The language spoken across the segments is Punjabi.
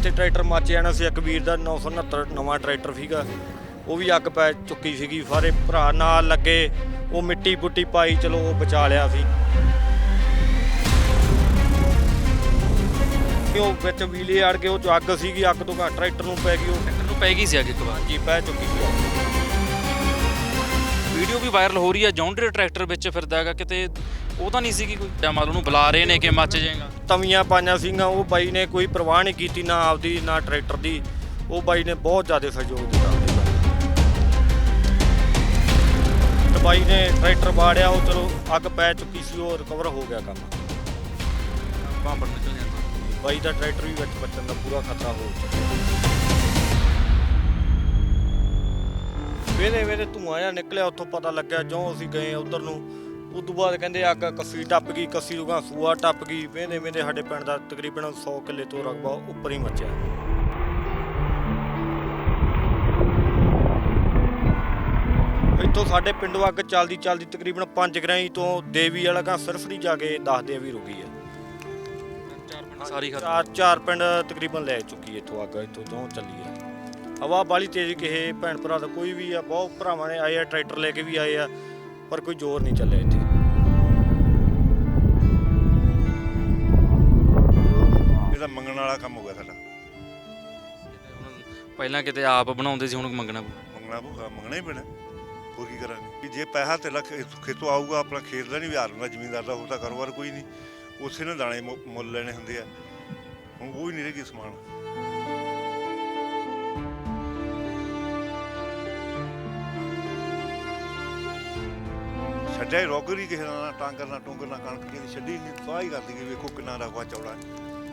ਇੱਥੇ ਟਰੈਕਟਰ ਮੱਚ ਜਾਣਾ ਸੀ। ਇੱਕ ਵੀਰ ਦਾ 969 ਨਵਾਂ ਟਰੈਕਟਰ ਸੀਗਾ। ਉਹ ਵੀ ਅੱਗ ਪੈ ਚੁੱਕੀ ਸੀਗੀ। ਸਾਰੇ ਭਰਾ ਨਾਲ ਲੱਗੇ। ਉਹ ਮਿੱਟੀ ਪੁੱਟੀ ਪਾਈ ਚਲੋ ਉਹ ਬਚਾ ਲਿਆ ਸੀ। ਉਹ ਵਿੱਚ ਵੀਲੇ ਅੜ ਕੇ ਉਹ 'ਚ ਅੱਗ ਸੀਗੀ। ਅੱਗ ਤੋਂ ਘੱਟ ਟਰੈਕਟਰ ਨੂੰ ਪੈ ਗਈ ਉਹ। ਟਰੈਕਟਰ ਨੂੰ ਪੈ ਗਈ ਸੀ ਅੱਗੇ ਇੱਕ ਵਾਰ। ਜੀ ਪੈ ਚੁੱਕੀ ਸੀ। ਵੀਡੀਓ ਵੀ ਵਾਇਰਲ ਹੋ ਰਹੀ ਹੈ ਜੌਂਡਰ ਟਰੈਕਟਰ ਵਿੱਚ ਫਿਰਦਾ ਹੈਗਾ ਕਿਤੇ ਉਹ ਤਾਂ ਨਹੀਂ ਸੀਗੀ ਕੋਈ ਜਾਂ ਮਤਲਬ ਉਹਨੂੰ ਬੁਲਾ ਰਹੇ ਨੇ ਕਿ ਮੱਚ ਜਾਏਗਾ। ਤਵੀਆਂ ਪਾਈਆਂ ਸੀਗੀਆਂ ਉਹ ਬਾਈ ਨੇ ਕੋਈ ਪਰਵਾਹ ਨਹੀਂ ਕੀਤੀ ਨਾ ਆਪਦੀ ਨਾ ਟਰੈਕਟਰ ਦੀ। ਉਹ ਬਾਈ ਨੇ ਬਹੁਤ ਜ਼ਿਆਦਾ ਸਹਿਯੋਗ ਦਿੱਤਾ ਉਹਦੇ ਨਾਲ। ਤੇ ਬਾਈ ਨੇ ਟਰੈਕਟਰ ਬਾੜਿਆ ਉਹ ਚਲੋ ਅੱਗ ਪੈ ਚੁੱਕੀ ਸੀ ਉਹ ਰਿਕਵਰ ਹੋ ਗਿਆ ਕੰਮ। ਭਾਂਬੜ ਨਿਕਲ ਜਾਂਦਾ ਬਾਈ ਦਾ ਟਰੈਕਟਰ ਵੀ ਵਿੱਚ ਬਚਣ ਦਾ ਪੂਰਾ ਖਤਰਾ ਹੋ ਚੁੱਕਿਆ। ਵੇਲੇ ਵੇਲੇ ਧੂਆਂ ਜਿਹਾ ਨਿਕਲਿਆ ਉੱਥੋਂ ਪਤਾ ਲੱਗਿਆ ਜਿਉਂ ਅਸੀਂ ਗਏ ਉਧਰ ਨੂੰ। ਉਸ ਤੋਂ ਬਾਅਦ ਕਹਿੰਦੇ ਅੱਗ ਕੱਸੀ ਟੱਪ ਗਈ ਕੱਸੀ ਤੋਂ ਗਾਂ ਸੂਆ ਟੱਪ ਗਈ। ਵੇਂਦੇ ਵੇਂਦੇ ਸਾਡੇ ਪਿੰਡ ਦਾ ਤਕਰੀਬਨ 100 ਕਿੱਲੇ ਤੋਂ ਰਕਬਾ ਉੱਪਰ ਹੀ ਮੱਚਿਆ। ਇੱਥੋਂ ਸਾਡੇ ਪਿੰਡੋਂ ਅੱਗ ਚੱਲਦੀ ਚੱਲਦੀ ਤਕਰੀਬਨ 5 ਗਰਾਈ ਤੋਂ ਦੇਵੀ ਵਾਲਾ ਗਾਂ ਸਰਫੜੀ ਜਾ ਕੇ ਦੱਸਦੇ ਆ ਵੀ ਰੁਕੀ ਹੈ। ਚਾਰ ਪਿੰਡ। ਸਾਰੀ ਖਤਮ। ਚਾਰ ਚਾਰ ਪਿੰਡ ਤਕਰੀਬਨ ਲੈ ਚੁੱਕੀ ਇੱਥੋਂ ਅੱਗ ਇੱਥੋਂ ਤੋਂ ਚੱਲੀ ਹੈ। ਹਵਾ ਬਾਲੀ ਤੇਜ਼ ਕਿਸੇ ਭੈਣ ਭਰਾ ਦਾ ਕੋਈ ਵੀ ਆ ਬਹੁਤ ਭਰਾਵਾਂ ਨੇ ਆਏ ਆ ਟਰੈਕਟਰ ਲੈ ਕੇ ਵੀ ਆਏ ਆ ਪਰ ਕੋਈ ਜ਼ੋਰ ਨਹੀਂ ਚੱਲਿਆ ਇੱਥੇ। ਇਹਦਾ ਮੰਗਣ ਵਾਲਾ ਕੰਮ ਹੋ ਗਿਆ ਸਾਡਾ। ਪਹਿਲਾਂ ਕਿਤੇ ਆਪ ਬਣਾਉਂਦੇ ਸੀ ਹੁਣ ਮੰਗਣਾ ਪਊ। ਮੰਗਣਾ ਪਊਗਾ ਮੰਗਣਾ ਹੀ ਪੈਣਾ। ਹੋਰ ਕੀ ਕਰਾਂਗੇ? ਕਿ ਜੇ ਪੈਸਾ ਤੇ ਲੱਖ ਖੇਤੋਂ ਆਊਗਾ ਆਪਣਾ ਖੇਤ ਦਾ ਨਹੀਂ ਵਿਹਾਰ ਹੁੰਦਾ ਜ਼ਮੀਨਦਾਰ ਦਾ ਹੋਰ ਤਾਂ ਕਾਰੋਬਾਰ ਕੋਈ ਨਹੀਂ। ਉਸੇ ਨੇ ਦਾਣੇ ਮੁੱਲ ਲੈਣੇ ਹੁੰਦੇ ਆ। ਹੁਣ ਉਹ ਹੀ ਨਹੀਂ ਰਹੀ ਸਮਾਨ। ਛੱਡਿਆ ਰੋਗਰੀ ਕਿਸੇ ਨਾਲ, ਨਾ ਟਾਂਗਰ, ਨਾ ਟੁੰਗਰ ਨਾਲ ਕਣਕ, ਕਿਸੇ ਛੱਡੀ ਨਹੀਂ ਸਵਾਹ ਕਰਦੀ ਗਈ ਵੇਖੋ ਕਿੰਨਾ ਰਕਬਾ ਚੌੜਾ।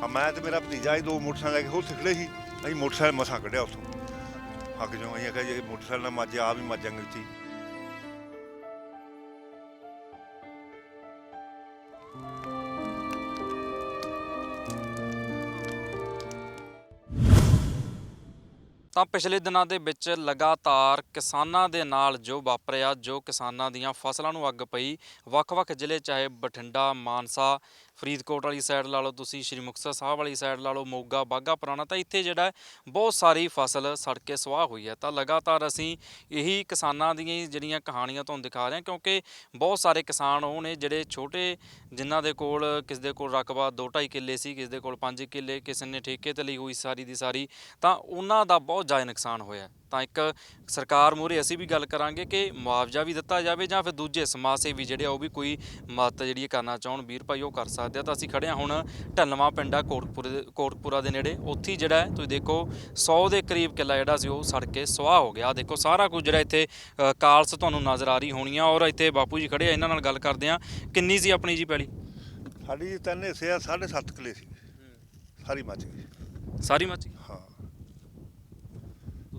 ਆ ਮੈਂ ਤੇ ਮੇਰਾ ਭਤੀਜਾ ਹੀ ਦੋ ਮੋਟਰਸਾਈਕਲ ਲੈ ਕੇ ਹੋਰ ਸਿੱਖਲੇ ਸੀ, ਅਸੀਂ ਮੋਟਰਸਾਈਕਲ ਮਸਾਂ ਕੱਢਿਆ ਉੱਥੋਂ। ਹੱਕ ਜੋ ਅਸੀਂ ਆਖਿਆ ਜੇ ਮੋਟਰਸਾਈਕਲ ਨਾਲ ਮੱਝ ਆ ਵੀ ਮੱਜਾਂਗੇ ਉੱਚੀ ਤਾਂ ਪਿਛਲੇ ਦਿਨਾਂ ਦੇ ਵਿੱਚ ਲਗਾਤਾਰ ਕਿਸਾਨਾਂ ਦੇ ਨਾਲ ਜੋ ਵਾਪਰਿਆ, ਜੋ ਕਿਸਾਨਾਂ ਦੀਆਂ ਫਸਲਾਂ ਨੂੰ ਅੱਗ ਪਈ, ਵੱਖ-ਵੱਖ ਜ਼ਿਲ੍ਹੇ ਚਾਹੇ ਬਠਿੰਡਾ, ਮਾਨਸਾ ਫਰੀਦਕੋਟ ਵਾਲੀ ਸਾਈਡ ਲਾ ਲਓ, ਤੁਸੀਂ ਸ਼੍ਰੀ ਮੁਕਤਸਰ ਸਾਹਿਬ ਵਾਲੀ ਸਾਈਡ ਲਾ ਲਓ, ਮੋਗਾ ਬਾਗਾ ਪੁਰਾਣਾ, ਤਾਂ ਇੱਥੇ ਜਿਹੜਾ ਬਹੁਤ ਸਾਰੀ ਫਸਲ ਸੜ ਕੇ ਸੁਆਹ ਹੋਈ ਹੈ। ਤਾਂ ਲਗਾਤਾਰ ਅਸੀਂ ਇਹੀ ਕਿਸਾਨਾਂ ਦੀਆਂ ਜਿਹੜੀਆਂ ਕਹਾਣੀਆਂ ਤੁਹਾਨੂੰ ਦਿਖਾ ਰਹੇ ਹਾਂ, ਕਿਉਂਕਿ ਬਹੁਤ ਸਾਰੇ ਕਿਸਾਨ ਉਹ ਨੇ ਜਿਹੜੇ ਛੋਟੇ, ਜਿਨ੍ਹਾਂ ਦੇ ਕੋਲ ਕਿਸ ਦੇ ਕੋਲ ਰਕਬਾ 2.5 ਕਿੱਲੇ ਸੀ, ਕਿਸ ਦੇ ਕੋਲ 5 ਕਿੱਲੇ, ਕਿਸੇ ਨੇ ਠੇਕੇ ਤੇ ਲਈ ਹੋਈ ਸਾਰੀ ਦੀ ਸਾਰੀ, ਤਾਂ ਉਹਨਾਂ ਦਾ ਬਹੁਤ ਜ਼ਿਆਦਾ ਨੁਕਸਾਨ ਹੋਇਆ ਤਾਂ ਇੱਕ ਸਰਕਾਰ ਮੂਹਰੇ ਅਸੀਂ ਵੀ ਗੱਲ ਕਰਾਂਗੇ ਕਿ ਮੁਆਵਜ਼ਾ ਵੀ ਦਿੱਤਾ ਜਾਵੇ ਜਾਂ ਫਿਰ ਦੂਜੇ ਸਮਾਜ ਸੇਵੀ ਜਿਹੜੇ ਆ ਉਹ ਵੀ ਕੋਈ ਮਦਦ ਜਿਹੜੀ ਇਹ ਕਰਨਾ ਚਾਹਣ। ਵੀਰ ਭਾਈ ਉਹ ਕਰ ਸਕਦੇ ਆ। ਤਾਂ ਅਸੀਂ ਖੜੇ ਹਾਂ ਹੁਣ ਢਲਵਾ ਪਿੰਡਾ ਕੋਟਪੁਰੇ ਕੋਟਪੁਰਾ ਦੇ ਨੇੜੇ। ਉੱਥੇ ਜਿਹੜਾ ਤੁਸੀਂ ਦੇਖੋ 100 ਦੇ ਕਰੀਬ ਕਿੱਲਾ ਜਿਹੜਾ ਸੀ ਉਹ ਸੜ ਕੇ ਸੁਆਹ ਹੋ ਗਿਆ। ਦੇਖੋ ਸਾਰਾ ਕੁਝ ਜਿਹੜਾ ਇੱਥੇ ਕਾਲਸ ਤੁਹਾਨੂੰ ਨਜ਼ਰ ਆ ਰਹੀ ਹੋਣੀ ਆ ਔਰ ਇੱਥੇ ਬਾਪੂ ਜੀ ਖੜੇ ਆ ਇਹਨਾਂ ਨਾਲ ਗੱਲ ਕਰਦੇ ਆ। ਕਿੰਨੀ ਸੀ ਆਪਣੀ ਜੀ ਪੈਲੀ? ਸਾਡੀ ਜੀ ਤਿੰਨ ਹਿੱਸੇ ਆ 7.5 ਕਿੱਲੇ ਸੀ। ਸਾਰੀ ਮੱਚ ਗਈ। ਸਾਰੀ ਮੱਚੀ ਹਾਂ।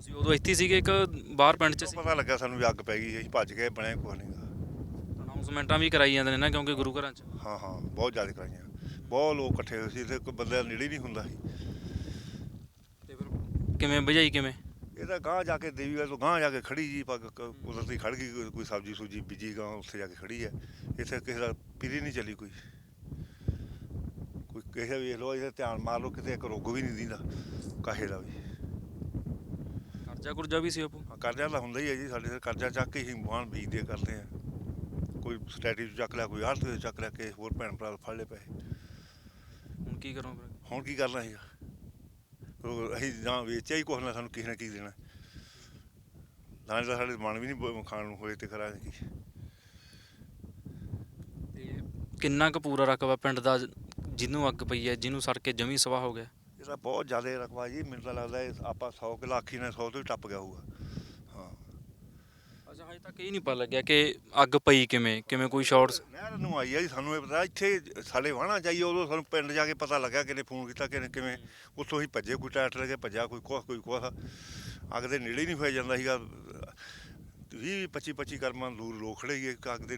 ਤੁਸੀਂ ਉਦੋਂ ਇੱਥੇ ਹੀ ਸੀਗੇ ਇੱਕ ਬਾਹਰ ਪਿੰਡ 'ਚ ਸੀ। ਪਤਾ ਲੱਗਾ ਸਾਨੂੰ ਵੀ ਅੱਗ ਪੈ ਗਈ ਅਸੀਂ ਭੱਜ ਗਏ ਬਣਿਆ ਕੁਛ ਨਹੀਂਗਾ ਅਨਾਉਂਸਮੈਂਟਾਂ ਵੀ ਕਰਾਈ ਜਾਂਦੇ ਨੇ ਨਾ ਕਿਉਂਕਿ ਗੁਰੂ ਘਰਾਂ 'ਚ। ਹਾਂ ਹਾਂ ਬਹੁਤ ਜ਼ਿਆਦਾ ਕਰਾਈਆਂ। ਬਹੁਤ ਲੋਕ ਇਕੱਠੇ ਹੋਏ ਸੀ ਤੇ ਕੋਈ ਬੰਦੇ ਨੇੜੇ ਨਹੀਂ ਹੁੰਦਾ ਸੀ। ਤੇ ਫਿਰ ਕਿਵੇਂ ਬੁਝਾਈ ਕਿਵੇਂ? ਇਹ ਤਾਂ ਗਾਂ ਜਾ ਕੇ ਦੇਵੀ ਵਾਲੇ ਤੋਂ ਗਾਂ ਜਾ ਕੇ ਖੜੀ ਜੀ ਕ- ਕੁਦਰਤੀ ਖੜ ਗਈ ਕੋਈ- ਕੋਈ ਸਬਜੀ ਸੂਜੀ ਬੀਜੀ ਗਾਂ ਉੱਥੇ ਜਾ ਕੇ ਖੜੀ ਹੈ। ਇੱਥੇ ਕਿਸੇ ਦਾ ਪੀਰੀ ਨਹੀਂ ਚੱਲੀ ਕੋਈ। ਕੋਈ ਕਿਸੇ ਵੇਖ ਲਓ ਇਹਦੇ ਧਿਆਨ ਮਾਰ ਲਓ ਕਿਤੇ ਇੱਕ ਰੁੱਗ ਵੀ ਨਹੀਂ ਦਿੰਦਾ ਕਾਹੇ ਦਾ ਵੀ। ਕਰਜ਼ਾ ਕੁਰਜ਼ਾ ਵੀ ਸੀ ਆਪੂ ਹਾਂ, ਕਰਜ਼ਾ ਤਾਂ ਹੁੰਦਾ ਹੀ ਹੈ ਜੀ ਸਾਡੇ ਤੇ ਕਰਜ਼ਾ ਚੱਕ ਕੇ ਹੀ ਵਾਹਣ ਬੀਜਦੇ ਕਰਦੇ ਆ ਕੋਈ ਸਟੈਟੀ ਚੱਕ ਲਿਆ ਕੋਈ ਆੜਤ ਚੱਕ ਲਿਆ ਕੇ ਹੋਰ ਭੈਣ ਭਰਾ ਫੜ ਲਏ ਪੈਸੇ। ਹੁਣ ਕੀ ਕਰੋਗੇ ਫਿਰ? ਹੁਣ ਕੀ ਕਰਨਾ ਉਹ ਅਸੀਂ ਜਾਂ ਵੇਚਿਆ ਹੀ ਕੁਛ ਨਾ ਸਾਨੂੰ ਕਿਸੇ ਨੇ ਕੀ ਦੇਣਾ। ਨਾ ਤਾਂ ਸਾਡੇ ਮਨ ਵੀ ਨਹੀਂ ਖਾਣ ਨੂੰ ਹੋਏ ਤੇ ਕਰਾਂਗੇ ਕੀ। ਤੇ ਕਿੰਨਾ ਕੁ ਪੂਰਾ ਰਕਬਾ ਪਿੰਡ ਦਾ ਜਿਹਨੂੰ ਅੱਗ ਪਈ ਹੈ ਜਿਹਨੂੰ ਸੜ ਕੇ ਜਮੀ ਸਵਾਹ ਹੋ ਗਿਆ? ਇਹਦਾ ਬਹੁਤ ਜ਼ਿਆਦਾ ਰਕਬਾ ਜੀ ਮੈਨੂੰ ਤਾਂ ਲੱਗਦਾ ਇਹ ਆਪਾਂ 100 ਕਿਲੋ ਆਖੀ ਨੇ 100 ਤੋਂ ਹੀ ਟੱਪ ਗਿਆ ਹੋਊਗਾ। ਹਾਂ। ਅੱਛਾ ਹਜੇ ਤੱਕ ਇਹ ਨਹੀਂ ਪਤਾ ਲੱਗਿਆ ਕਿ ਅੱਗ ਪਈ ਕਿਵੇਂ ਕਿਵੇਂ ਕੋਈ ਸ਼ਾਰਟ ਨਹਿਰ ਨੂੰ ਆਈ ਆ ਜੀ ਸਾਨੂੰ ਇਹ ਪਤਾ ਇੱਥੇ ਸਾਡੇ ਵਾਹਣਾ ਚਾਹੀਏ ਉਦੋਂ ਸਾਨੂੰ ਪਿੰਡ ਜਾ ਕੇ ਪਤਾ ਲੱਗਾ ਕਿਨੇ ਫੋਨ ਕੀਤਾ ਕਿਨੇ ਕਿਵੇਂ ਉੱਥੋਂ ਹੀ ਭੱਜੇ ਕੋਈ ਟਰੈਕਟਰ ਲੈ ਕੇ ਭੱਜਾ ਕੋਈ ਕੁਛ ਕੋਈ ਕੁਛ। ਅੱਗ ਦੇ ਨੇੜੇ ਹੀ ਨਹੀਂ ਹੋਇਆ ਜਾਂਦਾ ਸੀਗਾ। 20 25 25 ਕਰਮਾਂ ਦੂਰ ਲੋਕ ਖੜੇ ਸੀ ਅੱਗ ਦੇ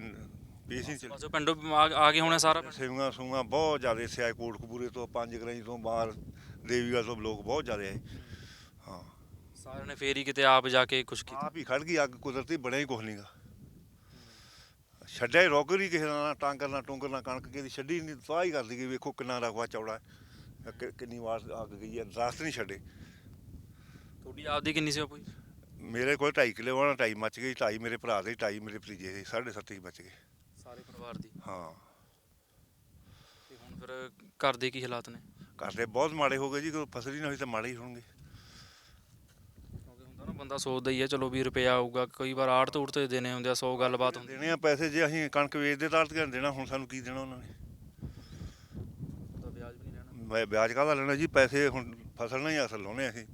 ਪੇਸ਼ ਹੀ ਚੱਲ ਪਾਸੋਂ ਪਿੰਡੋਂ ਆ ਆ ਗਏ ਹੋਣੇ ਸਾਰਾ ਪਿੰਡ। ਸੇਵੀਆਂ ਸੂਆਂ ਬਹੁਤ ਜ਼ਿਆਦਾ ਸਿਆਏ ਕੋਟਕਪੂਰੇ ਤੋਂ ਪੰਜ ਗਰਾਈ ਤੋਂ ਬਾਹਰ। ਦੇਵੀਗੜ੍ਹ ਤੋਂ ਲੋਕ ਬਹੁਤ ਜ਼ਿਆਦਾ ਆਏ ਹਾਂ। ਸਾਰਿਆਂ ਨੇ ਫੇਰ ਹੀ ਕਿਤੇ ਆਪ ਜਾ ਕੇ ਕੁਛ ਕੀਤਾ। ਆਪ ਹੀ ਖੜ ਗਈ ਅੱਗ ਕੁਦਰਤੀ ਬਣਿਆ ਹੀ ਕੁਛ ਨਹੀਂਗਾ ਛੱਡਿਆ ਰੋਗਰੀ ਕਿਸੇ ਦਾ ਨਾ ਟਾਂਗਰ ਨਾ ਟੁੰਗਰ ਨਾ ਕਣਕ ਕਿਸੇ ਦੀ ਛੱਡੀ ਨਹੀਂ ਸਵਾਹ ਹੀ ਕਰਦੀ ਗਈ ਵੇਖੋ ਕਿੰਨਾ ਰਕਬਾ ਚੌੜਾ ਹੈ। ਕਿ- ਕਿੰਨੀ ਵਾਰ ਅੱਗ ਗਈ ਹੈ ਦਰਖਤ ਨਹੀਂ ਛੱਡੇ। ਤੁਹਾਡੀ ਆਪਦੀ ਕਿੰਨੀ ਸੀ ਆਪੂ ਮੇਰੇ ਕੋਲ 2.5 ਕਿਲੋ ਵਾਲਾ ਢਾਈ ਮੱਚ ਗਈ ਢਾਈ ਮੇਰੇ ਭਰਾ ਦੇ ਢਾਈ ਮੇਰੇ ਭਤੀਜੇ ਦੇ ਸਾਢੇ ਸੱਤ ਹੀ ਬਚ ਗਏ। ਸਾਰੇ ਪਰਿਵਾਰ ਦੀ? ਹਾਂ। ਤੇ ਹੁਣ ਫਿਰ ਘਰ ਦੇ ਕੀ ਹਾਲਾਤ ਨੇ? ਘਰ ਦੇ ਬਹੁਤ ਮਾੜੇ ਹੋ ਗਏ ਜੀ ਕੋਈ ਫਸਲ ਹੀ ਨਾ ਹੋਈ ਤਾਂ ਮਾੜੇ ਹੀ ਹੋਣਗੇ। ਕਿਉਂਕਿ ਹੁੰਦਾ ਨਾ ਬੰਦਾ ਸੋਚਦਾ ਹੀ ਹੈ ਚਲੋ ਵੀ ਰੁਪਿਆ ਆਊਗਾ ਕਈ ਵਾਰ ਆੜ ਤੂੜ ਤੇ ਦੇਣੇ ਹੁੰਦੇ ਆ 100 ਗੱਲਬਾਤ ਹੁੰਦੀ। ਦੇਣੇ ਆ ਪੈਸੇ ਜੇ ਅਸੀਂ ਕਣਕ ਵੇਚਦੇ ਤਾਂ ਅਰਥ ਦੇਣਾ ਹੁਣ ਸਾਨੂੰ ਕੀ ਦੇਣਾ ਉਹਨਾਂ ਨੇ? ਉਹਦਾ ਵਿਆਜ ਵੀ ਨਹੀਂ ਲੈਣਾ। ਮੈਂ ਵਿਆਜ ਕਾਹਦਾ ਲੈਣਾ ਜੀ? ਪੈਸੇ ਹੁਣ ਫਸਲ ਨਾਲ ਹੀ ਅਸਲ ਲਾਉਣੇ ਅਸੀਂ।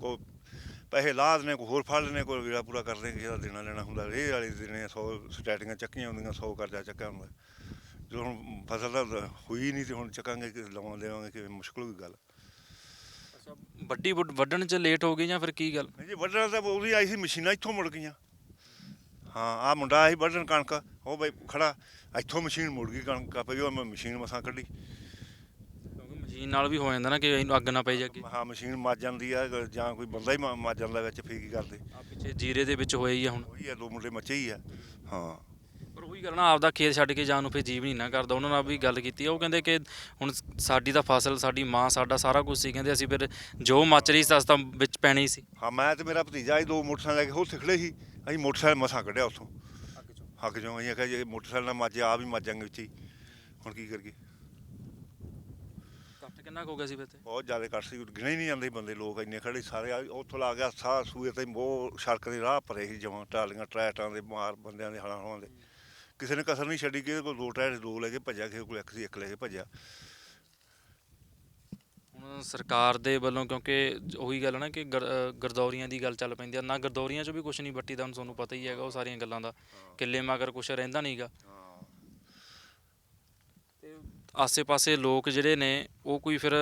ਕੋ ਪੈਸੇ ਲਾਹ ਦਿੰਦੇ ਕੋਈ ਹੋਰ ਫੜ ਲੈਣੇ ਕੋਈ ਵੀਰਾ ਪੂਰਾ ਕਰ ਦੇਂਗੇ ਜਿਹਦਾ ਦੇਣਾ ਲੈਣਾ ਹੁੰਦਾ। ਇਹ ਵਾਲੇ ਦੇਣੇ 100 ਸਟੈਟਿੰਗਾਂ ਚੱਕੀਆਂ ਹੁੰਦੀਆਂ 100 ਕਰਜ਼ਾ ਚੱਕਿਆ ਹੁੰਦਾ। ਜਦੋਂ ਹੁਣ ਫਸਲ ਤਾਂ ਹੋਈ ਨਹੀਂ ਤੇ ਹੁਣ ਚੱਕਾਂਗੇ ਕਿ ਲਾਉਣ ਦੇਵਾਂਗੇ ਕਿ ਮੁਸ਼ਕਲ ਹੋਈ ਗੱਲ ਅੱਛਾ ਵੱਡੀ ਵੱਢ- ਵੱਢਣ ਚ ਲੇਟ ਹੋ ਗਈ ਜਾਂ ਫਿਰ ਕੀ ਗੱਲ? ਨਹੀਂ ਜੀ ਵੱਢਣ ਤਾਂ ਉਹਦੀ ਆਈ ਸੀ ਮਸ਼ੀਨਾਂ ਇੱਥੋਂ ਮੁੜ ਗਈਆਂ। ਹਾਂ ਆ ਮੁੰਡਾ ਆਇਆ ਸੀ ਵੱਢਣ ਕਣਕ ਉਹ ਬਈ ਖੜਾ ਇੱਥੋਂ ਮਸ਼ੀਨ ਮੁੜ ਗਈ ਕਣਕ ਪਈ ਉਹ ਮੈਂ ਮਸ਼ੀਨ ਮਸਾਂ ਕੱਢੀ। ਕਿਉਂਕਿ ਮਸ਼ੀਨ ਨਾਲ ਵੀ ਹੋ ਜਾਂਦਾ ਨਾ ਕਿ ਇਹਨੂੰ ਅੱਗ ਨਾ ਪਈ ਜਾ ਅੱਗੇ ਹਾਂ ਮਸ਼ੀਨ ਮੱਜ ਜਾਂਦੀ ਆ ਜਾਂ ਕੋਈ ਬੰਦਾ ਹੀ ਮ- ਮੱਜ ਜਾਂਦਾ ਵਿੱਚ ਫੇਰ ਕੀ ਕਰਦੇ? ਆ ਪਿੱਛੇ ਜੀਰੇ ਦੇ ਵਿੱਚ ਹੋਇਆ ਹੀ ਆ ਹੁਣ। ਉਹੀ ਆ ਦੋ ਮੁੰਡੇ ਮੱਚੇ ਹੀ ਆ। ਹਾਂ। ਪਰ ਉਹੀ ਗੱਲ ਨਾ ਆਪਦਾ ਖੇਤ ਛੱਡ ਕੇ ਜਾਣ ਨੂੰ ਫਿਰ ਜੀਵ ਨਹੀਂ ਨਾ ਕਰਦਾ। ਉਹਨਾਂ ਨਾਲ ਵੀ ਗੱਲ ਕੀਤੀ ਆ, ਉਹ ਕਹਿੰਦੇ ਕਿ ਹੁਣ ਸਾਡੀ ਤਾਂ ਫਸਲ ਸਾਡੀ ਮਾਂ ਸਾਡਾ ਸਾਰਾ ਕੁਝ ਸੀ। ਕਹਿੰਦੇ ਅਸੀਂ ਫਿਰ ਜੋ ਮੱਚ ਰਹੀ ਸੀ ਅਸੀਂ ਤਾਂ ਵਿੱਚ ਪੈਣੀ ਸੀ। ਹਾਂ ਮੈਂ ਤੇ ਮੇਰਾ ਭਤੀਜਾ ਹੀ ਦੋ ਮੋਟਰਸਾਈਕਲ ਲੈ ਕੇ ਉਹ ਸਿੱਖਲੇ ਸੀ। ਅਸੀਂ ਮੋਟਰਸਾਈਕਲ ਮਸਾਂ ਕੱਢਿਆ ਉੱਥੋਂ। ਹੱਕ ਚੋਂ। ਅਸੀਂ ਆਖਿਆ ਜੇ ਮੋਟਰਸਾਈਕਲ ਨਾਲ ਮੱਜੇ ਆ ਵੀ ਮੱਜਾਂਗੇ ਵਿੱਚ ਹੀ। ਹੁਣ ਕੀ ਕਰੀਏ? ਕੱਟ ਕਿੰਨਾ ਕੁ ਹੋ ਗਿਆ ਸੀ ਫਿਰ ਤੇ? ਬਹੁਤ ਜ਼ਿਆਦਾ ਕੱਟ ਸੀ ਗਿਣੇ ਹੀ ਨਹੀਂ ਜਾਂਦੇ ਬੰਦੇ ਲੋਕ ਇੰਨੇ ਖੜੇ ਸਾਰੇ। ਆ- ਉੱਥੋਂ ਲਾ ਗਿਆ ਸਾਹ ਸੂਏ ਤੇ ਬਹੁਤ ਸੜਕ ਦੇ ਰਾਹ ਭਰੇ ਸੀ ਜਮਾਂ ਟਾਲੀਆਂ ਟਰੈਕਟਾਂ ਦੇ ਮਾਰ ਬੰਦਿਆਂ ਦੇ ਹਲਾਂ ਹਲਾਂ ਦੇ। ਕਿਸੇ ਨੇ ਕਸਰ ਨਹੀਂ ਛੱਡੀ ਕਿ ਕੋਈ ਦੋ ਟਾਇਰ ਦੋ ਲੈ ਕੇ ਭੱਜਿਆ ਕਿਸੇ ਕੋਲ ਇੱਕ ਸੀ ਇੱਕ ਲੈ ਕੇ ਭੱਜਿਆ। ਹੁਣ ਸਰਕਾਰ ਦੇ ਵੱਲੋਂ ਕਿਉਂਕਿ ਉਹੀ ਗੱਲ ਨਾ ਕਿ ਗਰ- ਗਰਦੌਰੀਆਂ ਦੀ ਗੱਲ ਚੱਲ ਪੈਂਦੀ ਆ ਨਾ ਗਰਦੌਰੀਆਂ 'ਚ ਵੀ ਕੁਝ ਨਹੀਂ ਵੱਟੀ ਦਾ ਹੁਣ ਤੁਹਾਨੂੰ ਪਤਾ ਹੀ ਹੈਗਾ ਉਹ ਸਾਰੀਆਂ ਗੱਲਾਂ ਦਾ। ਕਿੱਲੇ ਮਗਰ ਕੁਝ ਰਹਿੰਦਾ ਨਹੀਂਗਾ ਤੇ ਆਸੇ-ਪਾਸੇ ਲੋਕ ਜਿਹੜੇ ਨੇ ਉਹ ਕੋਈ ਫਿਰ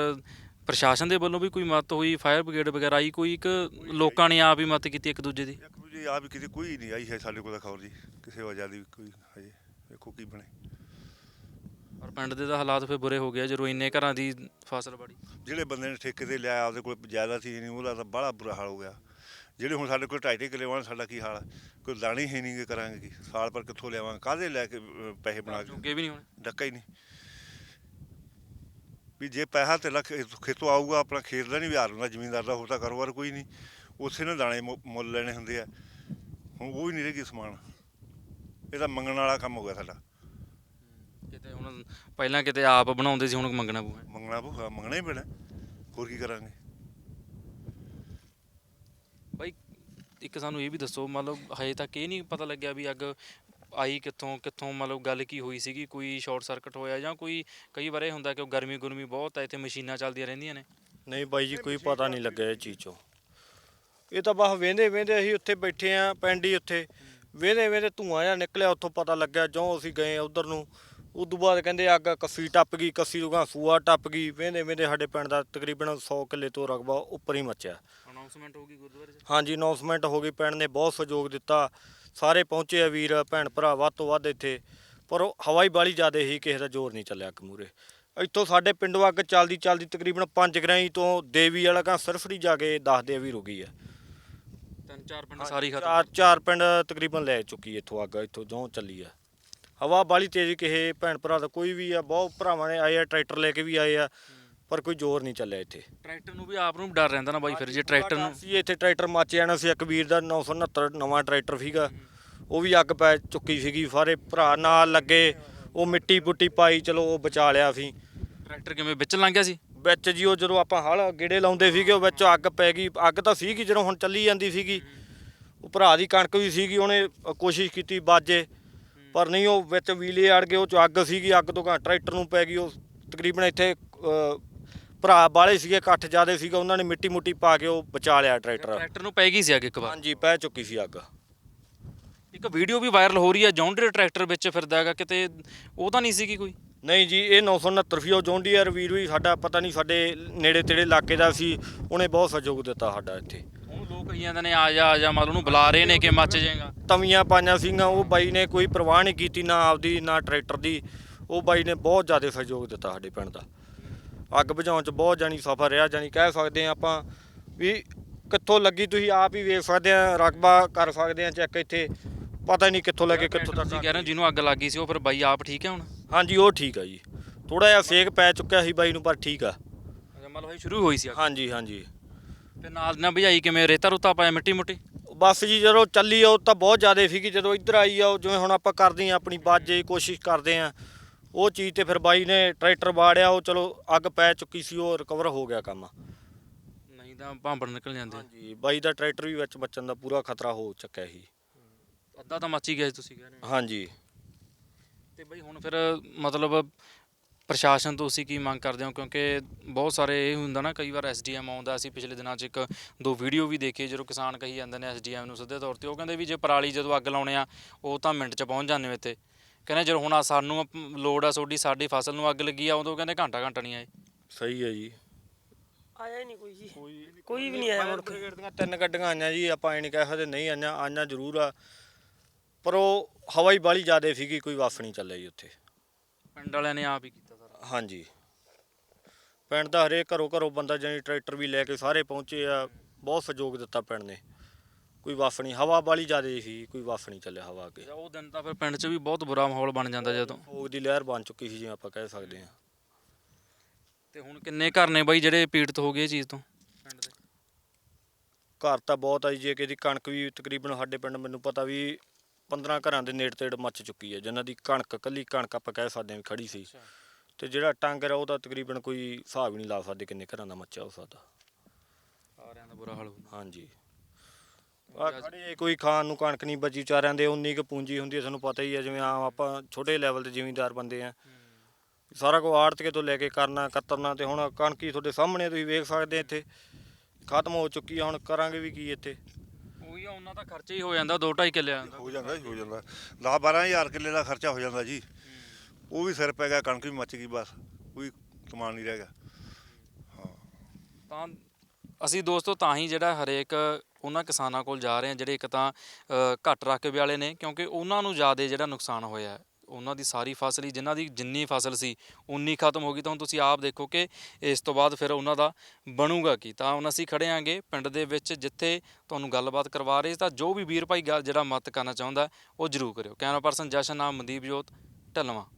ਪ੍ਰਸ਼ਾਸਨ ਦੇ ਵੱਲੋਂ ਵੀ ਕੋਈ ਮਦਦ ਹੋਈ ਫਾਇਰ ਬ੍ਰਿਗੇਡ ਵਗੈਰਾ ਆਈ ਕੋਈ ਇੱਕ ਲੋਕਾਂ ਨੇ ਆਪ ਹੀ ਮਦਦ ਕੀਤੀ ਇੱਕ ਦੂਜੇ ਦੀ? ਦੂਜੇ ਆ ਵੀ ਕਿਤੇ ਕੋਈ ਨਹੀਂ ਆਈ ਹੈ ਸਾਡੇ ਕੋਲ ਤਾਂ ਖਬਰ ਜੀ। ਕਿਸੇ ਵਜ੍ਹਾ ਦੀ ਵੀ ਕੋਈ ਹਜੇ। ਵੇਖੋ ਕੀ ਬਣੇ। ਪਰ ਪਿੰਡ ਦੇ ਤਾਂ ਹਾਲਾਤ ਫਿਰ ਬੁਰੇ ਹੋ ਗਏ ਆ ਜਦੋਂ ਇੰਨੇ ਘਰਾਂ ਦੀ ਫਸਲ ਬੜੀ ਜਿਹੜੇ ਬੰਦੇ ਨੇ ਠੇਕੇ ਤੇ ਲਿਆ ਆਪਦੇ ਕੋਲ ਜ਼ਿਆਦਾ ਸੀ ਨਹੀਂ ਉਹਦਾ ਤਾਂ ਬੜਾ ਬੁਰਾ ਹਾਲ ਹੋ ਗਿਆ। ਜਿਹੜੇ ਹੁਣ ਸਾਡੇ ਕੋਲ ਢਾਈ ਢਾਈ ਕਿੱਲੇ ਵਾਣ ਸਾਡਾ ਕੀ ਹਾਲ ਹੈ? ਕੋਈ ਦਾਣੀ ਹੈ ਨਹੀਂ ਕਿ ਕਰਾਂਗੇ ਕੀ? ਸਾਲ ਪਰ ਕਿੱਥੋਂ ਲਿਆਵਾਂਗੇ ਕਾਹਦੇ ਲੈ ਕੇ ਅਹ, ਪੈਸੇ ਬਣਾ ਕੇ? ਚੁੱਕੇ ਵੀ ਨਹੀਂ ਹੋਣੇ। ਡੱਕਾ ਹੀ ਨਹੀਂ। ਵੀ ਜੇ ਪੈਸਾ ਤੇ ਲੱਖ ਖੇਤੋਂ ਆਊਗਾ ਆਪਣਾ ਖੇਤ ਦਾ ਨਹੀਂ ਵਿਹਾਰ ਹੁੰਦਾ ਜ਼ਮੀਨਦਾਰ ਦਾ ਹੋਰ ਤਾਂ ਕਾਰੋਬਾਰ ਕੋਈ ਨਹੀਂ। ਉਸੇ ਨੇ ਦਾਣੇ ਮੁ- ਮੁੱਲ ਲੈਣੇ ਹੁੰਦੇ ਆ। ਹੁਣ ਉਹ ਹੀ ਨਹੀਂ ਰਹੀ ਸਮਾਨ। ਇਹ ਤਾਂ ਮੰਗਣ ਵਾਲਾ ਕੰਮ ਹੋ ਗਿਆ ਸਾਡਾ। ਕਿਤੇ ਹੁਣ ਪਹਿਲਾਂ ਕਿਤੇ ਆਪ ਬਣਾਉਂਦੇ ਸੀ ਹੁਣ ਮੰਗਣਾ ਪਊਗਾ ਮੰਗਣਾ ਪਊਗਾ ਮੰਗਣਾ ਹੀ ਪੈਣਾ। ਹੋਰ ਕੀ ਕਰਾਂਗੇ? ਬਾਈ ਇੱਕ ਸਾਨੂੰ ਇਹ ਵੀ ਦੱਸੋ ਮਤਲਬ ਹਜੇ ਤੱਕ ਇਹ ਨਹੀਂ ਪਤਾ ਲੱਗਿਆ ਵੀ ਅੱਗ ਆਈ ਕਿੱਥੋਂ ਕਿੱਥੋਂ ਮਤਲਬ ਗੱਲ ਕੀ ਹੋਈ ਸੀਗੀ ਕੋਈ ਸ਼ਾਰਟ ਸਰਕਟ ਹੋਇਆ ਜਾਂ ਕੋਈ ਕਈ ਵਾਰ ਇਹ ਹੁੰਦਾ ਕਿ ਗਰਮੀ ਗੁਰਮੀ ਬਹੁਤ ਹੈ ਇੱਥੇ ਮਸ਼ੀਨਾਂ ਚੱਲਦੀਆਂ ਰਹਿੰਦੀਆਂ ਨੇ। ਨਹੀਂ ਬਾਈ ਜੀ ਕੋਈ ਪਤਾ ਨਹੀਂ ਲੱਗਿਆ ਇਹ ਚੀਜ਼ ਚੋਂ। ਇਹ ਤਾਂ ਬਸ ਵੇਂਦੇ ਵੇਂਦੇ ਅਸੀਂ ਉੱਥੇ ਬੈਠੇ ਆ ਪਿੰਡ ਹੀ ਉੱਥੇ। ਵੇਂਦੇ ਵੇਂਦੇ ਧੂਆਂ ਜਿਹਾ ਨਿਕਲਿਆ ਉੱਥੋਂ ਪਤਾ ਲੱਗਿਆ ਜਿਉਂ ਅਸੀਂ ਗਏ ਉਧਰ ਨੂੰ। ਉਦੋਂ ਬਾਅਦ ਕਹਿੰਦੇ ਅੱਗ ਕੱਸੀ ਟੱਪ ਗਈ ਕੱਸੀ ਤੋਂ ਸੂਆ ਟੱਪ ਗਈ। ਵੇਂਦੇ ਵੇਂਦੇ ਸਾਡੇ ਪਿੰਡ ਦਾ ਤਕਰੀਬਨ 100 ਕਿੱਲੇ ਤੋਂ ਰਕਬਾ ਉੱਪਰ ਹੀ ਮੱਚਿਆ। ਅਨਾਉਂਸਮੈਂਟ ਹੋ ਗਈ ਗੁਰਦੁਆਰੇ 'ਚ? ਹਾਂਜੀ ਅਨਾਉਂਸਮੈਂਟ ਹੋ ਗਈ। ਪਿੰਡ ਨੇ ਬਹੁਤ ਸਹਿਯੋਗ ਦਿੱਤਾ। ਸਾਰੇ ਪਹੁੰਚੇ ਆ ਵੀਰ ਭੈਣ ਭਰਾ ਵੱਧ ਤੋਂ ਵੱਧ ਇੱਥੇ। ਪਰ ਉਹ ਹਵਾਈ ਬਾਲੀ ਜ਼ਿਆਦਾ ਹੀ ਕਿਸੇ ਦਾ ਜ਼ੋਰ ਨਹੀਂ ਚੱਲਿਆ ਕਮੂਰੇ ਇੱਥੋਂ ਸਾਡੇ ਪਿੰਡੋਂ ਅੱਗ ਚੱਲਦੀ ਚੱਲਦੀ ਤਕਰੀਬਨ ਪੰਜ ਗਰਾਈ ਤੋਂ ਦੇਵੀ ਵਾਲਾ ਕਾ ਸਰਫੜੀ ਜਾ ਕੇ ਦੱਸਦੇ ਆ ਵੀ ਰੁਕੀ ਆ। ਤਿੰਨ ਚਾਰ ਪਿੰਡ ਸਾਰੀ ਖਤਮ। ਚਾਰ ਚਾਰ ਪਿੰਡ ਤਕਰੀਬਨ ਲੈ ਚੁੱਕੀ ਇੱਥੋਂ ਅੱਗ ਇੱਥੋਂ ਜੋ ਚੱਲੀ ਆ ਹਵਾ ਬਾਲੀ ਤੇਜ਼ ਕਿਸੇ ਭੈਣ ਭਰਾ ਦਾ ਕੋਈ ਵੀ ਆ ਬਹੁਤ ਭਰਾਵਾਂ ਨੇ ਆਏ ਆ ਟਰੈਕਟਰ ਲੈ ਕੇ ਵੀ ਆਏ ਆ ਪਰ ਕੋਈ ਜ਼ੋਰ ਨਹੀਂ ਚੱਲਿਆ ਇੱਥੇ। ਟਰੈਕਟਰ ਨੂੰ ਵੀ ਆਪ ਨੂੰ ਡਰ ਰਹਿੰਦਾ ਨਾ ਬਾਈ ਫਿਰ ਜੇ ਟਰੈਕਟਰ ਨੂੰ ਸੀ ਇੱਥੇ ਟਰੈਕਟਰ ਮੱਚ ਜਾਣਾ ਸੀ ਇੱਕ ਵੀਰ ਦਾ 969 ਨਵਾਂ ਟਰੈਕਟਰ ਸੀਗਾ। ਉਹ ਵੀ ਅੱਗ ਪੈ ਚੁੱਕੀ ਸੀਗੀ ਸਾਰੇ ਭਰਾ ਨਾਲ ਲੱਗੇ ਉਹ ਮਿੱਟੀ ਪੁੱਟੀ ਪਾਈ ਚਲੋ ਉਹ ਬਚਾ ਲਿਆ ਸੀ ਟਰੈਕਟਰ ਕਿਵੇਂ ਵਿੱਚ ਲੰਘ ਗਿਆ ਸੀ? ਵਿੱਚ ਜੀ ਉਹ ਜਦੋਂ ਆਪਾਂ ਹਲ ਗੇੜੇ ਲਾਉਂਦੇ ਸੀਗੇ ਉਹ ਵਿੱਚ ਅੱਗ ਪੈ ਗਈ। ਅੱਗ ਤਾਂ ਸੀਗੀ ਜਦੋਂ ਹੁਣ ਚੱਲੀ ਜਾਂਦੀ ਸੀਗੀ। ਉਹ ਭਰਾ ਦੀ ਕਣਕ ਵੀ ਸੀਗੀ ਉਹਨੇ ਕੋਸ਼ਿਸ਼ ਕੀਤੀ ਬਾਜੇ ਪਰ ਨਹੀਂ ਉਹ ਵਿੱਚ ਵੀਲੇ ਅੜ ਗਏ ਉਹ ਚ ਅੱਗ ਸੀਗੀ। ਅੱਗ ਤੋਂ ਘਾ ਟਰੈਕਟਰ ਨੂੰ ਪੈ ਗਈ। ਉਹ ਤਕਰੀਬਨ ਇੱਥੇ ਭਰਾ ਬਾਲੇ ਸੀਗੇ ਇਕੱਠ ਜ਼ਿਆਦੇ ਸੀਗਾ। ਉਹਨਾਂ ਨੇ ਮਿੱਟੀ ਮੁੱਟੀ ਪਾ ਕੇ ਉਹ ਬਚਾ ਲਿਆ ਟਰੈਕਟਰ। ਟਰੈਕਟਰ ਨੂੰ ਪੈ ਗਈ ਸੀ ਅੱਗੇ ਇੱਕ ਵਾਰ? ਹਾਂਜੀ ਪੈ ਚੁੱਕੀ ਸੀ ਅੱਗ। ਇੱਕ ਵੀਡੀਓ ਵੀ ਵਾਇਰਲ ਹੋ ਰਹੀ ਹੈ ਜੌਂਡਰ ਟਰੈਕਟਰ ਵਿੱਚ ਫਿਰਦਾ ਹੈਗਾ। ਕਿਤੇ ਉਹ ਤਾਂ ਨਹੀਂ ਸੀਗੀ ਕੋਈ? ਨਹੀਂ ਜੀ ਇਹ 969 ਰੁਪਏ ਜੌਂਡੀਅਰ ਵੀਰ ਵੀ ਸਾਡਾ ਪਤਾ ਨਹੀਂ ਸਾਡੇ ਨੇੜੇ ਤੇੜੇ ਇਲਾਕੇ ਦਾ ਸੀ ਉਹਨੇ ਬਹੁਤ ਸਹਿਯੋਗ ਦਿੱਤਾ ਸਾਡਾ ਇੱਥੇ। ਹੁਣ ਲੋਕ ਕਹੀ ਜਾਂਦੇ ਨੇ ਆ ਜਾ ਆ ਜਾ ਮਤਲਬ ਉਹਨੂੰ ਬੁਲਾ ਰਹੇ ਨੇ ਕਿ ਮੱਚ ਜਾਏਗਾ। ਤਵੀਆਂ ਪਾਈਆਂ ਸੀਗੀਆਂ ਉਹ ਬਾਈ ਨੇ ਕੋਈ ਪਰਵਾਹ ਨਹੀਂ ਕੀਤੀ ਨਾ ਆਪਦੀ ਨਾ ਟਰੈਕਟਰ ਦੀ। ਉਹ ਬਾਈ ਨੇ ਬਹੁਤ ਜ਼ਿਆਦਾ ਸਹਿਯੋਗ ਦਿੱਤਾ ਸਾਡੇ ਪਿੰਡ ਦਾ। ਅੱਗ ਬੁਝਾਉਣ ਚ ਬਹੁਤ ਜਾਨੀ ਸਫਰ ਰਿਹਾ ਜਾਨੀ ਕਹਿ ਸਕਦੇ ਆ ਆਪਾਂ ਵੀ ਕਿੱਥੋਂ ਲੱਗੀ ਤੁਸੀਂ ਆਪ ਹੀ ਵੇਖ ਸਕਦੇ ਆ ਰਕਬਾ ਕਰ ਸਕਦੇ ਆ ਚੈੱਕ ਇੱਥੇ। ਪਤਾ ਨਹੀਂ ਕਿੱਥੋਂ ਲੈ ਕੇ ਕਿੱਥੋਂ ਤੁਸੀਂ ਤੱਕ ਕਹਿ ਰਹੇ ਹੋ ਜਿਹਨੂੰ ਅੱਗ ਲੱਗੀ ਸੀ ਉਹ ਫਿਰ ਬਾਈ ਆਪ ਠੀਕ ਹੈ ਹੁਣ? ਹਾਂਜੀ ਉਹ ਠੀਕ ਆ ਜੀ। ਥੋੜਾ ਜਿਹਾ ਸੇਕ ਪੈ ਚੁੱਕਿਆ ਸੀ ਬਾਈ ਨੂੰ ਪਰ ਠੀਕ ਆ। ਮਤਲਬ ਇਹ ਸ਼ੁਰੂ ਹੋਈ ਸੀ ਅੱਗ। ਹਾਂਜੀ ਹਾਂਜੀ। ਤੇ ਨਾਲ ਨਾ ਭਜਾਈ ਕਿਵੇਂ ਰੇਤਾ ਰੁੱਤਾ ਪਾਇਆ ਮਿੱਟੀ ਮੁੱਟੀ? ਬੱਸ ਜੀ ਜਦੋਂ ਚੱਲੀ ਉਹ ਤਾਂ ਬਹੁਤ ਜ਼ਿਆਦਾ ਸੀਗੀ। ਜਦੋਂ ਇੱਧਰ ਆਈ ਆ ਉਹ ਜਿਵੇਂ ਹੁਣ ਆਪਾਂ ਕਰਦੇ ਆ ਆਪਣੀ ਬਾਜੇ ਦੀ ਕੋਸ਼ਿਸ਼ ਕਰਦੇ ਆ ਉਹ ਚੀਜ਼ ਤੇ ਫਿਰ ਬਾਈ ਨੇ ਟਰੈਕਟਰ ਬਾੜਿਆ ਉਹ ਚਲੋ ਅੱਗ ਪੈ ਚੁੱਕੀ ਸੀ ਉਹ ਰਿਕਵਰ ਹੋ ਗਿਆ ਕੰਮ। ਨਹੀਂ ਤਾਂ ਭਾਂਬੜ ਨਿਕਲ ਜਾਂਦੇ ਹਾਂਜੀ ਬਾਈ ਦਾ ਟਰੈਕਟਰ ਵੀ ਵਿੱਚ ਬਚਣ ਦਾ ਪੂਰਾ ਖਤਰਾ ਹੋ ਚੁੱਕਿਆ ਸੀ। ਅੱਧਾ ਤਾਂ ਮੱਚ ਹੀ ਗਿਆ ਸੀ ਤੁਸੀਂ ਕਹਿ ਰਹੇ ਹੋ। ਹਾਂਜੀ। ਤੇ ਬਈ ਹੁਣ ਫਿਰ ਮਤਲਬ ਪ੍ਰਸ਼ਾਸਨ ਤੋਂ ਤੁਸੀਂ ਕੀ ਮੰਗ ਕਰਦੇ ਹੋ? ਕਿਉਂਕਿ ਬਹੁਤ ਸਾਰੇ ਇਹ ਹੁੰਦਾ ਨਾ ਕਈ ਵਾਰ ਐਸਡੀਐਮ ਆਉਂਦਾ। ਅਸੀਂ ਪਿਛਲੇ ਦਿਨਾਂ 'ਚ ਇੱਕ ਦੋ ਵੀਡੀਓ ਵੀ ਦੇਖੀ ਜਦੋਂ ਕਿਸਾਨ ਕਹੀ ਜਾਂਦੇ ਨੇ ਐਸਡੀਐਮ ਨੂੰ ਸਿੱਧੇ ਤੌਰ ਤੇ। ਉਹ ਕਹਿੰਦੇ ਵੀ ਜੇ ਪਰਾਲੀ ਜਦੋਂ ਅੱਗ ਲਾਉਣੇ ਆ ਉਹ ਤਾਂ ਮਿੰਟ 'ਚ ਪਹੁੰਚ ਜਾਂਦੇ ਹੋ ਇੱਥੇ। ਕਹਿੰਦੇ ਜਦੋਂ ਹੁਣ ਆ ਸਾਨੂੰ ਅਪ- ਲੋੜ ਆ ਤੁਹਾਡੀ ਸਾਡੀ ਫਸਲ ਨੂੰ ਅੱਗ ਲੱਗੀ ਆ ਉਦੋਂ ਕਹਿੰਦੇ ਘੰਟਾ ਘੰਟਾ ਨਹੀਂ ਆਏ। ਸਹੀ ਹੈ ਜੀ। ਆਇਆ ਹੀ ਨਹੀਂ ਕੋਈ ਜੀ। ਕੋਈ ਵੀ ਨਹੀਂ ਆਇਆ ਮੁੜ ਕੇ ਦੀਆਂ ਤਿੰਨ ਗੱਡੀਆਂ ਆਈਆਂ ਜੀ ਆਪਾਂ ਐ ਨਹੀਂ ਕਹਿ ਸਕਦੇ ਨਹੀਂ ਆਈਆਂ ਆਈਆਂ ਜ਼ਰੂਰ ਆ। ਪਰ ਉਹ ਹਵਾ ਹੀ ਬਾਲੀ ਜ਼ਿਆਦੇ ਸੀਗੀ ਕੋਈ ਵਾਫ ਨਹੀਂ ਚੱਲਿਆ ਜੀ ਉੱਥੇ। ਪਿੰਡ ਵਾਲਿਆਂ ਨੇ ਆਪ ਹੀ ਕੀਤਾ ਸਾਰਾ। ਹਾਂਜੀ। ਪਿੰਡ ਦਾ ਹਰੇਕ ਘਰੋਂ ਘਰੋਂ ਬੰਦਾ ਜਾਨੀ ਟਰੈਕਟਰ ਵੀ ਲੈ ਕੇ ਸਾਰੇ ਪਹੁੰਚੇ ਆ ਬਹੁਤ ਸਹਿਯੋਗ ਦਿੱਤਾ ਪਿੰਡ ਨੇ। ਕੋਈ ਵਾਫ ਨਹੀਂ ਹਵਾ ਬਾਲੀ ਜ਼ਿਆਦੇ ਸੀ ਕੋਈ ਵਾਫ ਨਹੀਂ ਚੱਲਿਆ ਹਵਾ ਅੱਗੇ। ਉਹ ਦਿਨ ਤਾਂ ਫਿਰ ਪਿੰਡ 'ਚ ਵੀ ਬਹੁਤ ਬੁਰਾ ਮਾਹੌਲ ਬਣ ਜਾਂਦਾ ਜਦੋਂ। ਫੋਗ ਦੀ ਲਹਿਰ ਬਣ ਚੁੱਕੀ ਸੀ ਜਿਵੇਂ ਆਪਾਂ ਕਹਿ ਸਕਦੇ ਹਾਂ। ਤੇ ਹੁਣ ਕਿੰਨੇ ਘਰ ਨੇ ਬਾਈ ਜਿਹੜੇ ਪੀੜਤ ਹੋ ਗਏ ਇਹ ਚੀਜ਼ ਤੋਂ? ਪਿੰਡ ਦੇ। ਘਰ ਤਾਂ ਬਹੁਤ ਆ ਜੀ ਜੇ ਕਿਸੇ ਦੀ ਕਣਕ ਵੀ ਤਕਰੀਬਨ ਸਾਡੇ ਪਿੰਡ ਮੈਨੂੰ ਪਤਾ ਵੀ 15 ਘਰਾਂ ਦੇ ਨੇੜੇ ਤੇੜ ਮੱਚ ਚੁੱਕੀ ਹੈ ਜਿਨ੍ਹਾਂ ਦੀ ਕਣਕ ਕੱਲੀ ਕਣਕ ਆਪਾਂ ਕਹਿ ਸਕਦੇ ਹਾਂ ਵੀ ਖੜੀ ਸੀ। ਤੇ ਜਿਹੜਾ ਟਾਂਗਰ ਆ ਉਹਦਾ ਤਕਰੀਬਨ ਕੋਈ ਹਿਸਾਬ ਹੀ ਨਹੀਂ ਲਾ ਸਕਦੇ ਕਿੰਨੇ ਘਰਾਂ ਦਾ ਮੱਚਾ ਹੋ ਸਕਦਾ ਸਾਰਿਆਂ ਦਾ ਬੁਰਾ ਹਾਲ ਹੋ ਹਾਂਜੀ। ਆ ਖੜੇ ਕੋਈ ਖਾਣ ਨੂੰ ਕਣਕ ਨਹੀਂ ਬਚੀ ਵਿਚਾਰਿਆਂ ਦੇ ਉਨੀ ਕੁ ਪੂੰਜੀ ਹੁੰਦੀ ਹੈ ਤੁਹਾਨੂੰ ਪਤਾ ਹੀ ਹੈ ਜਿਵੇਂ ਆਮ ਆਪਾਂ ਛੋਟੇ ਲੈਵਲ ਤੇ ਜ਼ਿਮੀਂਦਾਰ ਬੰਦੇ ਆ। ਸਾਰਾ ਕੁਝ ਆੜਤ ਕੇ ਤੋਂ ਲੈ ਕੇ ਕਰਨਾ ਕਤਰਨਾ ਤੇ ਹੁਣ ਕਣਕ ਤੁਹਾਡੇ ਸਾਹਮਣੇ ਤੁਸੀਂ ਵੇਖ ਸਕਦੇ ਇੱਥੇ। ਖਤਮ ਹੋ ਚੁੱਕੀ ਆ ਹੁਣ ਕਰਾਂਗੇ ਵੀ ਕੀ ਇੱਥੇ। ਉਹਨਾਂ ਦਾ ਖਰਚਾ ਹੀ ਹੋ ਜਾਂਦਾ 2.5 ਕਿੱਲੇ ਦਾ। ਹੋ ਜਾਂਦਾ ਜੀ ਹੋ ਜਾਂਦਾ। 10 12000 ਕਿੱਲੇ ਦਾ ਖਰਚਾ ਹੋ ਜਾਂਦਾ ਜੀ। ਉਹ ਵੀ ਸਿਰ ਪੈ ਗਿਆ ਕਣਕ ਵੀ ਮੱਚ ਗਈ ਬਸ। ਕੋਈ ਸਮਾਨ ਨਹੀਂ ਰਹਿ ਗਿਆ। ਤਾਂ ਅਸੀਂ ਦੋਸਤੋ ਤਾਂ ਹੀ ਜਿਹੜਾ ਹਰੇਕ ਉਹਨਾਂ ਕਿਸਾਨਾਂ ਕੋਲ ਜਾ ਰਹੇ ਹਾਂ ਜਿਹੜੇ ਇੱਕ ਤਾਂ ਅ, ਘੱਟ ਰਕਬੇ ਵਾਲੇ ਨੇ ਕਿਉਂਕਿ ਉਹਨਾਂ ਨੂੰ ਜ਼ਿਆਦਾ ਜਿਹੜਾ ਨੁਕਸਾਨ ਹੋਇਆ ਹੈ। ਉਹਨਾਂ ਦੀ ਸਾਰੀ ਫਸਲ ਹੀ, ਜਿਨ੍ਹਾਂ ਦੀ ਜਿੰਨੀ ਫਸਲ ਸੀ, ਉਨੀ ਖਤਮ ਹੋ ਗਈ ਤਾਂ ਹੁਣ ਤੁਸੀਂ ਆਪ ਦੇਖੋ ਕਿ ਇਸ ਤੋਂ ਬਾਅਦ ਫਿਰ ਉਹਨਾਂ ਦਾ ਬਣੂਗਾ ਕੀ। ਤਾਂ ਹੁਣ ਅਸੀਂ ਖੜੇ ਆਂਗੇ ਪਿੰਡ ਦੇ ਵਿੱਚ ਜਿੱਥੇ ਤੁਹਾਨੂੰ ਗੱਲਬਾਤ ਕਰਵਾ ਰਹੇ ਤਾਂ ਜੋ ਵੀ ਵੀਰ ਭਾਈ ਗੱਲ ਜਿਹੜਾ ਮਤ ਕਰਨਾ ਚਾਹੁੰਦਾ, ਉਹ ਜਰੂਰ ਕਰਿਓ। ਕੈਮਰਾ ਪਰਸਨ ਜਸ਼ਨ ਨਾਮ ਮਨਦੀਪ ਜੋਤ, ਢਲਵਾ।